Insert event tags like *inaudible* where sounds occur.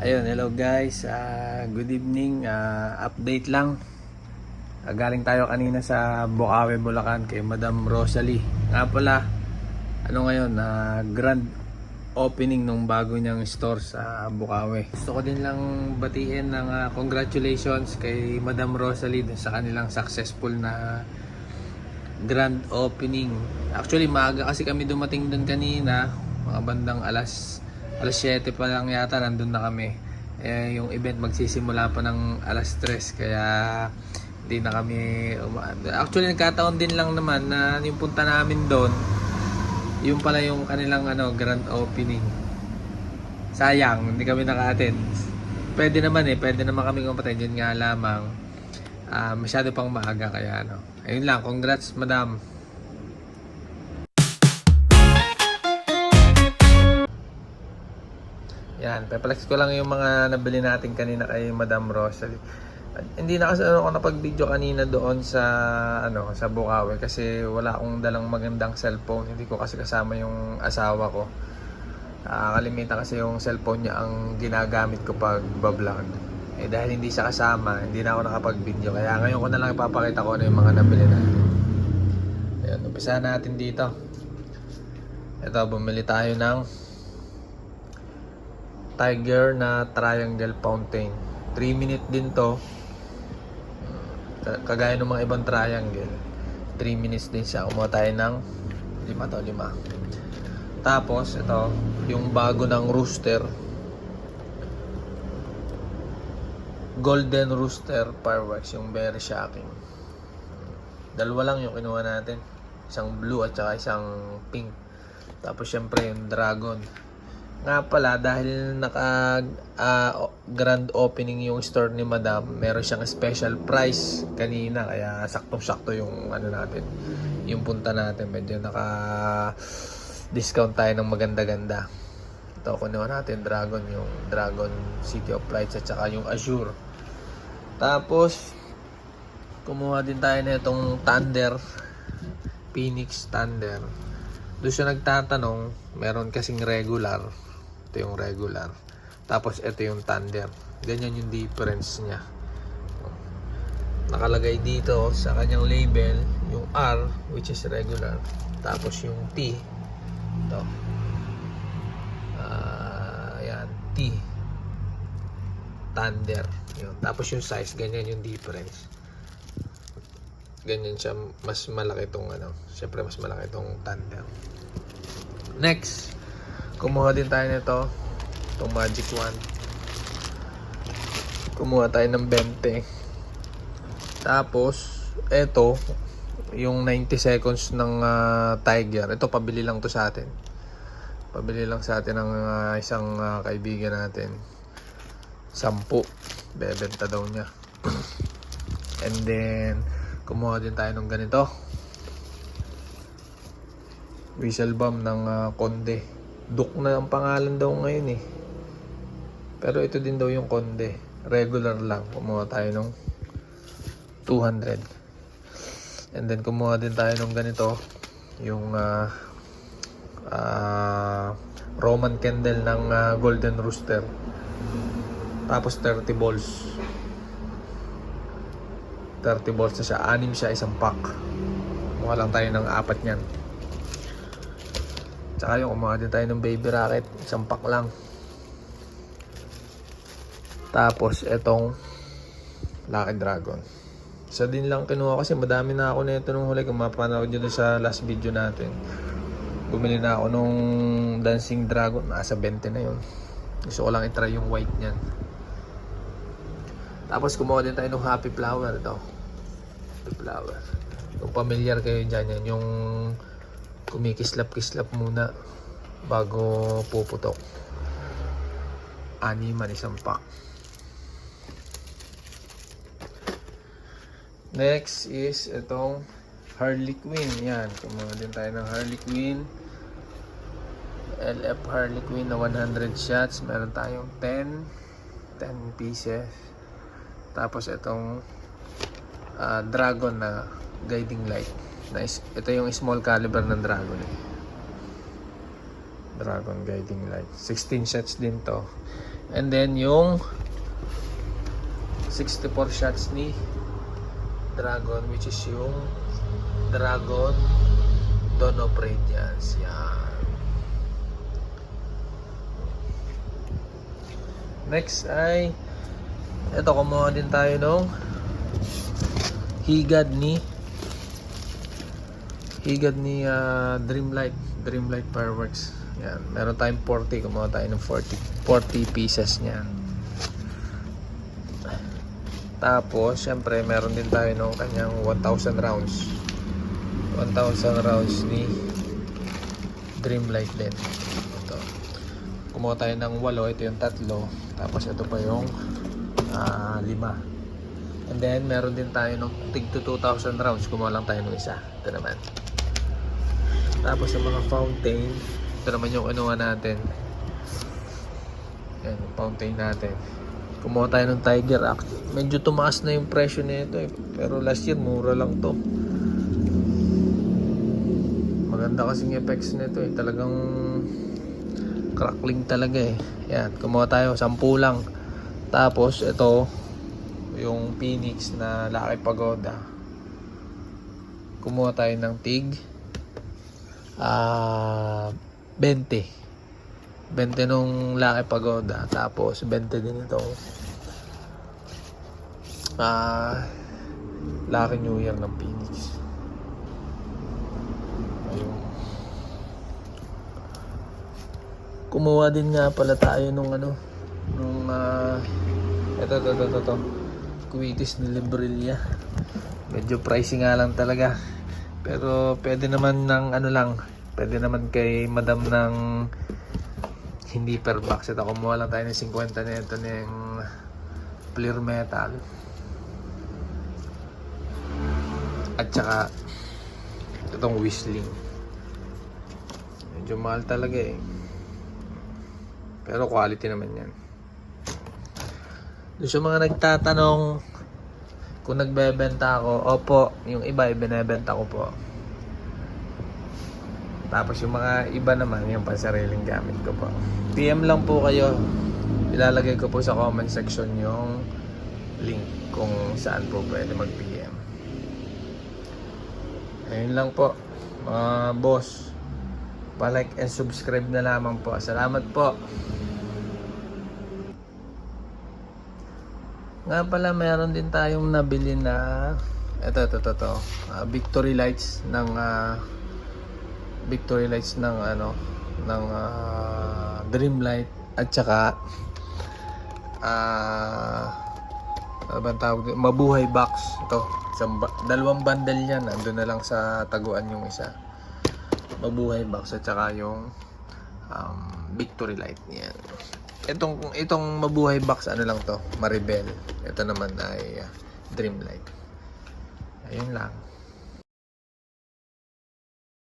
Ayun, hello guys. Ah, good evening. Ah, update lang. Ah, galing tayo kanina sa Bukawi, Bulacan kay Madam Rosalie. Nga pala, ano ngayon, ah, grand opening nung bago niyang store sa Bukawi. Gusto ko din lang batiin ng ah, congratulations kay Madam Rosalie dun sa kanilang successful na grand opening. Actually, maaga kasi kami dumating dun kanina, mga bandang alas alas 7 pa lang yata nandun na kami. Eh, yung event magsisimula pa ng alas 3 kaya hindi na kami uma- Actually, nagkataon din lang naman na yung punta namin doon, yung pala yung kanilang ano, grand opening. Sayang, hindi kami naka-attend. Pwede naman eh, pwede naman kami kumatin. Yun nga lamang, ah, masyado pang maaga kaya ano. Ayun lang, congrats madam. Yan, peplex ko lang yung mga nabili natin kanina kay Madam Rosalie. Hindi na kasi ano, ako napag-video kanina doon sa ano sa Bukawi kasi wala akong dalang magandang cellphone. Hindi ko kasi kasama yung asawa ko. Ah, kalimitan kasi yung cellphone niya ang ginagamit ko pag bablog. Eh dahil hindi siya kasama, hindi na ako nakapag-video. Kaya ngayon ko na lang ipapakita ko ano yung mga nabili natin. Ayan, umpisa natin dito. Ito, bumili tayo ng Tiger na Triangle Fountain. 3 minute din to. Ka- Kagaya ng mga ibang triangle. 3 minutes din siya. Kumuha tayo ng 5 to 5. Tapos, ito, yung bago ng rooster. Golden Rooster Fireworks, yung very shocking. Dalawa lang yung kinuha natin. Isang blue at saka isang pink. Tapos syempre yung dragon. Nga pala, dahil naka o- grand opening yung store ni Madam, meron siyang special price kanina. Kaya saktong-sakto yung ano natin, yung punta natin. Medyo naka discount tayo ng maganda-ganda. Ito, kunin natin Dragon, yung Dragon City of Lights at saka yung Azure. Tapos, kumuha din tayo na itong Thunder, Phoenix Thunder. Doon siya nagtatanong, meron kasing regular. Ito yung regular. Tapos ito yung Thunder. Ganyan yung difference niya. Nakalagay dito sa kanyang label, yung R, which is regular. Tapos yung T. Ito. Ah, yan, T. Thunder. Yun. Tapos yung size, ganyan yung difference. Ganyan siya, mas malaki itong ano. Siyempre, mas malaki itong Thunder. Next, kumuha din tayo nito. Itong Magic Wand. Kumuha tayo ng 20. Tapos, eto, yung 90 seconds ng ah, Tiger. Ito, pabili lang to sa atin. Pabili lang sa atin ng ah, isang ah, kaibigan natin. Sampu. Bebenta daw niya. *clears throat* And then, kumuha din tayo ng ganito. Whistle bomb ng ah, Conde. Duk na ang pangalan daw ngayon eh. Pero ito din daw yung Conde. Regular lang. Kumuha tayo ng 200. And then kumuha din tayo ng ganito. Yung ah, ah, Roman candle ng ah, Golden Rooster. Tapos 30 balls. 30 balls na siya. Anim siya, isang pack. Kumuha lang tayo ng apat niyan. Tsaka yung kumuha din tayo ng baby rocket. Isang pack lang. Tapos, etong Lucky Dragon. Isa din lang kinuha kasi madami na ako nito nung huli. Kung mapanood nyo sa last video natin. Bumili na ako nung Dancing Dragon. Nasa 20 na yun. Gusto ko lang itry yung white niyan. Tapos kumuha din tayo ng Happy Flower ito. Happy Flower. Kung familiar kayo dyan yan, yung kumikislap-kislap muna bago puputok. Animan isang pack. Next is itong Harley Quinn. Yan, kumuha din tayo ng Harley Quinn. LF Harley Quinn na 100 shots. Meron tayong 10. 10 pieces. Tapos itong ah, Dragon na guiding light. Nice. Ito yung small caliber ng Dragon. Eh. Dragon guiding light. 16 shots din to. And then yung 64 shots ni Dragon which is yung Dragon Dawn of Radiance. Next ay ito kumuha din tayo nung higad ni higad ni ah, Dreamlight. Dreamlight Fireworks. Yan. Meron tayong 40 kumuha tayo ng 40 40 pieces niyan. Tapos syempre meron din tayo nung kanyang 1000 rounds. 1000 rounds ni Dreamlight din. Ito. Kumuha tayo ng 8 ito yung tatlo. Tapos ito pa yung ah, lima. And then meron din tayo ng tig to 2,000 rounds. Kumuha lang tayo ng isa. Ito naman tapos yung mga fountain ito naman yung kinuha natin. Yan fountain natin. Kumuha tayo ng Tiger Act. Medyo tumaas na yung presyo nito eh. pero last year mura lang to. Maganda kasing effects nito eh. Talagang crackling talaga eh. Yan kumuha tayo 10 lang. Tapos ito yung Phoenix na Lucky Pagoda. Kumuha tayo ng tig ah 20 20 nung Lucky Pagoda tapos 20 din itong ah Lucky New Year ng Phoenix. Ayun kumuha din nga pala tayo nung ano nung ah ito ito ito ito, ito. Kuitis ni Librilla. Medyo pricey nga lang talaga pero pwede naman ng ano lang pwede naman kay madam ng hindi per box. Ito kumuha lang tayo ng 50 na ito ng clear metal. At saka itong whistling. Medyo mahal talaga eh. Pero quality naman yan. Doon sa mga nagtatanong kung nagbebenta ako, opo, yung iba ibinebenta ko po. Tapos yung mga iba naman, yung pansariling gamit ko po. PM lang po kayo. Ilalagay ko po sa comment section yung link kung saan po pwede mag-PM. Ayun lang po, mga boss. Pa-like and subscribe na lamang po. Salamat po. Nga pala, meron din tayong nabili na ito, ito, ito, ito. Ah, victory lights ng ah, victory lights ng ano ng ah, Dreamlight at saka ah ano bang tawag? Mabuhay box. Ito, isang ba- dalawang bundle yan. Nandun na lang sa taguan yung isa. Mabuhay box at saka yung um, victory light. Yan. Itong, itong mabuhay box, ano lang to? Maribel. Ito naman ay uh, Dreamlight. Ayun lang.